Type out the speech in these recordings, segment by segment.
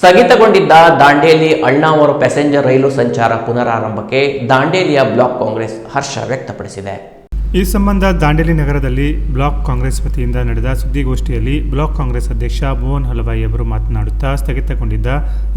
ಸ್ಥಗಿತಗೊಂಡಿದ್ದ Dandeli ಅಣ್ಣಾವರು passenger ರೈಲು ಸಂಚಾರ ಪುನರಾರಂಭಕ್ಕೆ ದಾಂಡೇಲಿಯ block Congress ಹರ್ಷ ವ್ಯಕ್ತಪಡಿಸಿದೆ. ಈ ಸಂಬಂಧ ದಾಂಡೇಲಿ ನಗರದಲ್ಲಿ ಬ್ಲಾಕ್ ಕಾಂಗ್ರೆಸ್ ವತಿಯಿಂದ ನಡೆದ ಸುದ್ದಿಗೋಷ್ಠಿಯಲ್ಲಿ ಬ್ಲಾಕ್ ಕಾಂಗ್ರೆಸ್ ಅಧ್ಯಕ್ಷ ಮೋಹನ್ ಹಲವಾಯಿ ಅವರು ಮಾತನಾಡುತ್ತಾ ಸ್ಥಗಿತಗೊಂಡಿದ್ದ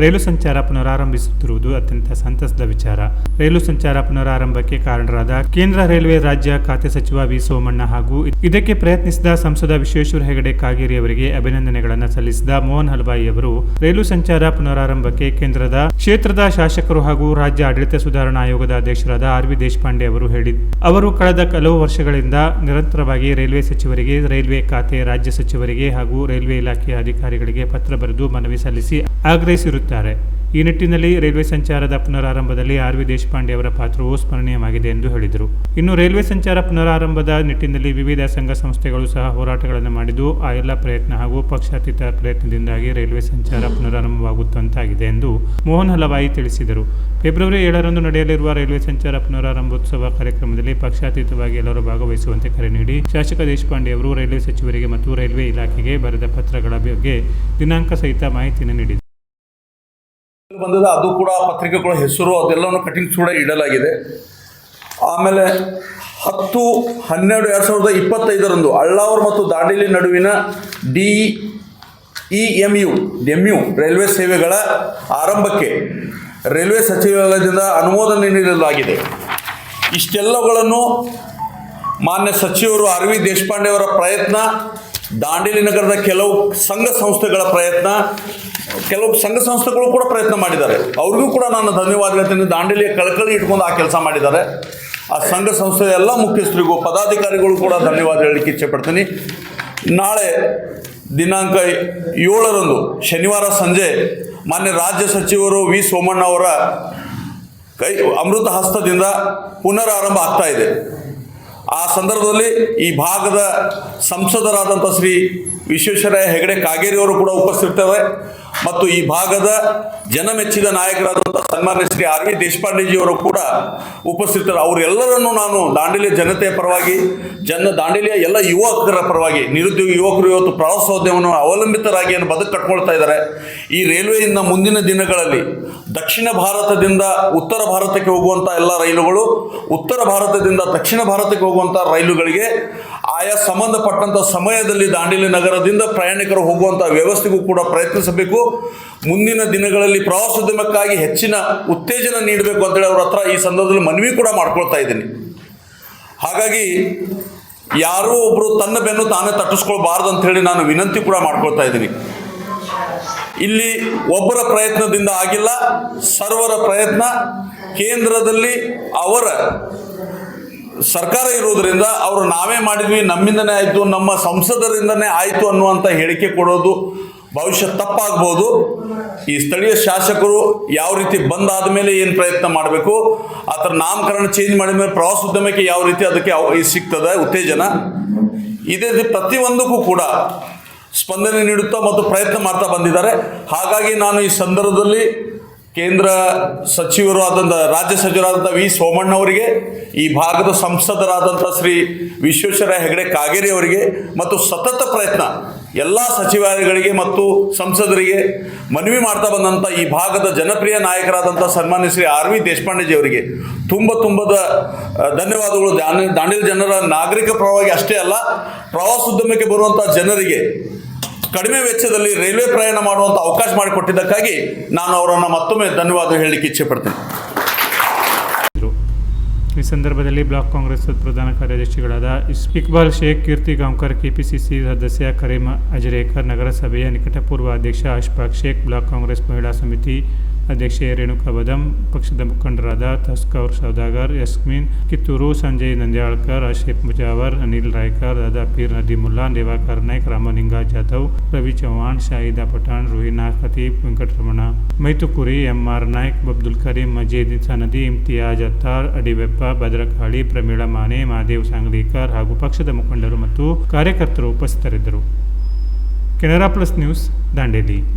ರೈಲು ಸಂಚಾರ ಪುನರಾರಂಭಿಸುತ್ತಿರುವುದು ಅತ್ಯಂತ ಸಂತಸದ ವಿಚಾರ. ರೈಲು ಸಂಚಾರ ಪುನರಾರಂಭಕ್ಕೆ ಕಾರಣರಾದ ಕೇಂದ್ರ ರೈಲ್ವೆ ರಾಜ್ಯ ಖಾತೆ ಸಚಿವ ವಿ ಸೋಮಣ್ಣ ಹಾಗೂ ಇದಕ್ಕೆ ಪ್ರಯತ್ನಿಸಿದ ಸಂಸದ ವಿಶ್ವೇಶ್ವರ ಹೆಗಡೆ ಕಾಗೇರಿ ಅವರಿಗೆ ಅಭಿನಂದನೆಗಳನ್ನು ಸಲ್ಲಿಸಿದ ಮೋಹನ್ ಹಲವಾಯಿ ಅವರು, ರೈಲು ಸಂಚಾರ ಪುನರಾರಂಭಕ್ಕೆ ಕೇಂದ್ರದ ಕ್ಷೇತ್ರದ ಶಾಸಕರು ಹಾಗೂ ರಾಜ್ಯ ಆಡಳಿತ ಸುಧಾರಣಾ ಆಯೋಗದ ಅಧ್ಯಕ್ಷರಾದ ಆರ್ ವಿ ದೇಶಪಾಂಡೆ ಅವರು ಹೇಳಿದ ಅವರು, ಕಳೆದ ಕೆಲವು ವರ್ಷಗಳಿಂದ ನಿರಂತರವಾಗಿ ರೈಲ್ವೆ ಸಚಿವರಿಗೆ, ರೈಲ್ವೆ ಖಾತೆ ರಾಜ್ಯ ಸಚಿವರಿಗೆ ಹಾಗೂ ರೈಲ್ವೆ ಇಲಾಖೆಯ ಅಧಿಕಾರಿಗಳಿಗೆ ಪತ್ರ ಬರೆದು ಮನವಿ ಸಲ್ಲಿಸಿ ಆಗ್ರಹಿಸಿರುತ್ತಾರೆ. ಈ ನಿಟ್ಟಿನಲ್ಲಿ ರೈಲ್ವೆ ಸಂಚಾರದ ಪುನರಾರಂಭದಲ್ಲಿ ಆರ್ ವಿ ದೇಶಪಾಂಡೆ ಅವರ ಪಾತ್ರವು ಸ್ಮರಣೀಯವಾಗಿದೆ ಎಂದು ಹೇಳಿದರು. ಇನ್ನು ರೈಲ್ವೆ ಸಂಚಾರ ಪುನರಾರಂಭದ ನಿಟ್ಟಿನಲ್ಲಿ ವಿವಿಧ ಸಂಘ ಸಂಸ್ಥೆಗಳು ಸಹ ಹೋರಾಟಗಳನ್ನು ಮಾಡಿದ್ದು, ಆ ಎಲ್ಲ ಪ್ರಯತ್ನ ಹಾಗೂ ಪಕ್ಷಾತೀತ ಪ್ರಯತ್ನದಿಂದಾಗಿ ರೈಲ್ವೆ ಸಂಚಾರ ಪುನರಾರಂಭವಾಗುತ್ತಂತಾಗಿದೆ ಎಂದು ಮೋಹನ್ ಹಲವಾಯಿ ತಿಳಿಸಿದರು. ಫೆಬ್ರವರಿ ಏಳರಂದು ನಡೆಯಲಿರುವ ರೈಲ್ವೆ ಸಂಚಾರ ಪುನರಾರಂಭೋತ್ಸವ ಕಾರ್ಯಕ್ರಮದಲ್ಲಿ ಪಕ್ಷಾತೀತವಾಗಿ ಎಲ್ಲರೂ ಭಾಗವಹಿಸುವಂತೆ ಕರೆ ನೀಡಿ, ಶಾಸಕ ದೇಶಪಾಂಡೆ ಅವರು ರೈಲ್ವೆ ಸಚಿವರಿಗೆ ಮತ್ತು ರೈಲ್ವೆ ಇಲಾಖೆಗೆ ಬರೆದ ಪತ್ರಗಳ ಬಗ್ಗೆ ದಿನಾಂಕ ಸಹಿತ ಮಾಹಿತಿಯನ್ನು ನೀಡಿದರು. ಬಂದಿದೆ, ಅದು ಕೂಡ ಪತ್ರಿಕೆಗಳ ಹೆಸರು, ಅದೆಲ್ಲವನ್ನು ಕಟಿಂಗ್ಸ್ ಕೂಡ ಇಡಲಾಗಿದೆ. ಆಮೇಲೆ ಹತ್ತು, ಹನ್ನೆರಡು, ಎರಡು ಸಾವಿರದ ಇಪ್ಪತ್ತೈದರಂದು ಅಳ್ಳಾವರ್ ಮತ್ತು ದಾಂಡೇಲಿ ನಡುವಿನ D E M U M U railway ಸೇವೆಗಳ ಆರಂಭಕ್ಕೆ ರೈಲ್ವೆ ಸಚಿವಾಲಯದಿಂದ ಅನುಮೋದನೆ ನೀಡಲಾಗಿದೆ. ಇಷ್ಟೆಲ್ಲವುಗಳನ್ನು ಮಾನ್ಯ ಸಚಿವರು ಅರವಿಂದ್ ವಿ ದೇಶಪಾಂಡೆ ಅವರ ಪ್ರಯತ್ನ ದಾಂಡೇಲಿ ನಗರದ ಕೆಲವು ಸಂಘ ಸಂಸ್ಥೆಗಳ ಪ್ರಯತ್ನ, ಕೆಲವು ಸಂಘ ಸಂಸ್ಥೆಗಳು ಕೂಡ ಪ್ರಯತ್ನ ಮಾಡಿದ್ದಾರೆ. ಅವ್ರಿಗೂ ಕೂಡ ನಾನು ಧನ್ಯವಾದ ಹೇಳ್ತೀನಿ. ದಾಂಡೇಲಿಯ ಕಳಕಳಿ ಇಟ್ಕೊಂಡು ಆ ಕೆಲಸ ಮಾಡಿದ್ದಾರೆ. ಆ ಸಂಘ ಸಂಸ್ಥೆಯ ಎಲ್ಲ ಮುಖ್ಯಸ್ಥರಿಗೂ, ಪದಾಧಿಕಾರಿಗಳು ಕೂಡ ಧನ್ಯವಾದ ಹೇಳಲಿಕ್ಕೆ ಇಚ್ಛೆಪಡ್ತೀನಿ. ನಾಳೆ ದಿನಾಂಕ ಏಳರಂದು, ಶನಿವಾರ ಸಂಜೆ, ಮಾನ್ಯ ರಾಜ್ಯ ಸಚಿವರು ವಿ ಸೋಮಣ್ಣ ಅವರ ಕೈ ಅಮೃತ ಹಸ್ತದಿಂದ ಪುನರಾರಂಭ ಆಗ್ತಾ ಇದೆ. ಆ ಸಂದರ್ಭದಲ್ಲಿ ಈ ಭಾಗದ ಸಂಸದರಾದಂಥ ಶ್ರೀ ವಿಶ್ವೇಶ್ವರಯ್ಯ ಹೆಗಡೆ ಕಾಗೇರಿ ಅವರು ಕೂಡ ಉಪಸ್ಥಿತರಿದ್ದಾರೆ ಮತ್ತು ಈ ಭಾಗದ ಜನಮೆಚ್ಚಿದ ನಾಯಕರಾದಂತಹ ಸನ್ಮಾನ್ಯ ಶ್ರೀ ಆರ್ ವಿ ದೇಶಪಾಂಡೆಜಿಯವರು ಕೂಡ ಉಪಸ್ಥಿತರು. ಅವರೆಲ್ಲರನ್ನು ನಾನು ದಾಂಡೇಲಿಯ ಜನತೆಯ ಪರವಾಗಿ, ಜನ ದಾಂಡೇಲಿಯ ಎಲ್ಲ ಯುವಕರ ಪರವಾಗಿ, ನಿರುದ್ಯೋಗಿ ಯುವಕರು ಇವತ್ತು ಪ್ರವಾಸೋದ್ಯಮವನ್ನು ಅವಲಂಬಿತರಾಗಿ ಏನು ಬದುಕು ಕಟ್ಕೊಳ್ತಾ ಇದ್ದಾರೆ. ಈ ರೈಲ್ವೆಯಿಂದ ಮುಂದಿನ ದಿನಗಳಲ್ಲಿ ದಕ್ಷಿಣ ಭಾರತದಿಂದ ಉತ್ತರ ಭಾರತಕ್ಕೆ ಹೋಗುವಂಥ ಎಲ್ಲ ರೈಲುಗಳು, ಉತ್ತರ ಭಾರತದಿಂದ ದಕ್ಷಿಣ ಭಾರತಕ್ಕೆ ಹೋಗುವಂಥ ರೈಲುಗಳಿಗೆ ಆಯಾ ಸಂಬಂಧಪಟ್ಟಂಥ ಸಮಯದಲ್ಲಿ ದಾಂಡೇಲಿ ನಗರದಿಂದ ಪ್ರಯಾಣಿಕರು ಹೋಗುವಂಥ ವ್ಯವಸ್ಥೆಗೂ ಕೂಡ ಪ್ರಯತ್ನಿಸಬೇಕು. ಮುಂದಿನ ದಿನಗಳಲ್ಲಿ ಪ್ರವಾಸೋದ್ಯಮಕ್ಕಾಗಿ ಹೆಚ್ಚಿನ ಉತ್ತೇಜನ ನೀಡಬೇಕು ಅಂತೇಳಿ ಅವ್ರ ಹತ್ರ ಈ ಸಂದರ್ಭದಲ್ಲಿ ಮನವಿ ಕೂಡ ಮಾಡ್ಕೊಳ್ತಾ ಇದ್ದೀನಿ. ಹಾಗಾಗಿ ಯಾರೋ ಒಬ್ಬರು ತನ್ನ ಬೆನ್ನು ತಾನೇ ತಟ್ಟಿಸ್ಕೊಳ್ಬಾರ್ದು ಅಂತ ಹೇಳಿ ನಾನು ವಿನಂತಿ ಕೂಡ ಮಾಡ್ಕೊಳ್ತಾ ಇದ್ದೀನಿ. ಇಲ್ಲಿ ಒಬ್ಬರ ಪ್ರಯತ್ನದಿಂದ ಆಗಿಲ್ಲ, ಸರ್ವರ ಪ್ರಯತ್ನ ಕೇಂದ್ರದಲ್ಲಿ ಅವರ ಸರ್ಕಾರ ಇರುವುದರಿಂದ ಅವರು ನಾವೇ ಮಾಡಿದ್ವಿ, ನಮ್ಮಿಂದನೇ ಆಯಿತು, ನಮ್ಮ ಸಂಸದರಿಂದನೇ ಆಯಿತು ಅನ್ನುವಂಥ ಹೇಳಿಕೆ ಕೊಡೋದು ಭವಿಷ್ಯ ತಪ್ಪಾಗ್ಬೋದು. ಈ ಸ್ಥಳೀಯ ಶಾಸಕರು ಯಾವ ರೀತಿ ಬಂದಾದ ಮೇಲೆ ಏನು ಪ್ರಯತ್ನ ಮಾಡಬೇಕು, ಆ ಥರ ನಾಮಕರಣ ಚೇಂಜ್ ಮಾಡಿದ ಮೇಲೆ ಪ್ರವಾಸೋದ್ಯಮಕ್ಕೆ ಯಾವ ರೀತಿ ಅದಕ್ಕೆ ಸಿಗ್ತದೆ, ಉತ್ತೇಜನ? ಇದೇ ರೀತಿ ಪ್ರತಿಯೊಂದಕ್ಕೂ ಕೂಡ ಸ್ಪಂದನೆ ನೀಡುತ್ತಾ ಮತ್ತು ಪ್ರಯತ್ನ ಮಾಡ್ತಾ ಬಂದಿದ್ದಾರೆ. ಹಾಗಾಗಿ ನಾನು ಈ ಸಂದರ್ಭದಲ್ಲಿ ಕೇಂದ್ರ ಸಚಿವರು ಆದಂಥ ರಾಜ್ಯ ಸಚಿವರಾದಂಥ ವಿ ಸೋಮಣ್ಣ ಅವರಿಗೆ, ಈ ಭಾಗದ ಸಂಸದರಾದಂಥ ಶ್ರೀ ವಿಶ್ವೇಶ್ವರ ಹೆಗಡೆ ಕಾಗೇರಿ ಅವರಿಗೆ, ಮತ್ತು ಸತತ ಪ್ರಯತ್ನ ಎಲ್ಲ ಸಚಿವಾಲಯಗಳಿಗೆ ಮತ್ತು ಸಂಸದರಿಗೆ ಮನವಿ ಮಾಡ್ತಾ ಬಂದಂಥ ಈ ಭಾಗದ ಜನಪ್ರಿಯ ನಾಯಕರಾದಂಥ ಸನ್ಮಾನ್ಯ ಶ್ರೀ ಆರ್ ವಿ ದೇಶಪಾಂಡೆಜಿ ಅವರಿಗೆ ತುಂಬ ತುಂಬದ ಧನ್ಯವಾದಗಳು. ದಾಂಡೇ ದಾಂಡೇಲಿ ಜನರ ನಾಗರಿಕ ಪರವಾಗಿ ಅಷ್ಟೇ ಅಲ್ಲ, ಪ್ರವಾಸೋದ್ಯಮಕ್ಕೆ ಬರುವಂಥ ಜನರಿಗೆ ಕಡಿಮೆ ವೆಚ್ಚದಲ್ಲಿ ರೈಲ್ವೆ ಪ್ರಯಾಣ ಮಾಡುವಂಥ ಅವಕಾಶ ಮಾಡಿಕೊಟ್ಟಿದ್ದಕ್ಕಾಗಿ ನಾನು ಅವರನ್ನು ಮತ್ತೊಮ್ಮೆ ಧನ್ಯವಾದ ಹೇಳಲಿಕ್ಕೆ ಇಚ್ಛೆ ಪಡ್ತೇನೆ ಈ ಸಂದರ್ಭದಲ್ಲಿ ಬ್ಲಾಕ್ ಕಾಂಗ್ರೆಸ್ ಪ್ರಧಾನ ಕಾರ್ಯದರ್ಶಿಗಳಾದ ಇಸ್ಪಿಕ್ಬಾಲ್ ಶೇಖ್ ಕೀರ್ತಿ ಗಾಂವ್ಕರ್, ಕೆಪಿಸಿಸಿ ಸದಸ್ಯ ಕರೀಮ್ ಅಜರೇಕರ್, ನಗರಸಭೆಯ ನಿಕಟಪೂರ್ವ ಅಧ್ಯಕ್ಷ ಅಶ್ಫಾಕ್ ಶೇಖ್, ಬ್ಲಾಕ್ ಕಾಂಗ್ರೆಸ್ ಮಹಿಳಾ ಸಮಿತಿ ಅಧ್ಯಕ್ಷೆ ರೇಣುಕಾ ಬದಂ ಪಕ್ಷದ ಮುಖಂಡರಾದ ತಸ್ಕೌರ್ ಸೌದಾಗರ್ ಯಸ್ಮಿನ್ ಕಿತ್ತೂರು ಸಂಜಯ್ ನಂದ್ಯಾಳ್ಕರ್ ಅಶೇಪ್ ಮುಜಾವರ್, ಅನಿಲ್ ರಾಯ್ಕರ್, ದಾದಾ ಪೀರ್ ನದೀಮುಲ್ಲಾ, ದೇವಾಕರ್ ನಾಯ್ಕ್, ರಾಮಲಿಂಗ ಜಾಧವ್, ರವಿ ಚೌಹಾಣ್ ಶಾಹಿದಾ ಪಠಾಣ್, ರುಹಿನಾ ಖತೀಬ್, ವೆಂಕಟರಮಣ. ಮೈತುಕುರಿ, ಎಂಆರ್ ನಾಯ್ಕ್, ಅಬ್ದುಲ್ ಕರೀಂ, ಮಜೀದ್ ಸನದಿ, ಇಮ್ತಿಯಾಜ್ ಅತ್ತಾರ್, ಅಡಿಬೆಪ್ಪ, ಭದ್ರಕಾಳಿ, ಪ್ರಮೀಳಾ ಮಾನೆ ಮಹಾದೇವ್ ಸಾಂಗ್ಲೀಕರ್ ಹಾಗೂ ಪಕ್ಷದ ಮುಖಂಡರು ಮತ್ತು ಕಾರ್ಯಕರ್ತರು ಉಪಸ್ಥಿತರಿದ್ದರು. Canara plus news, Dandeli.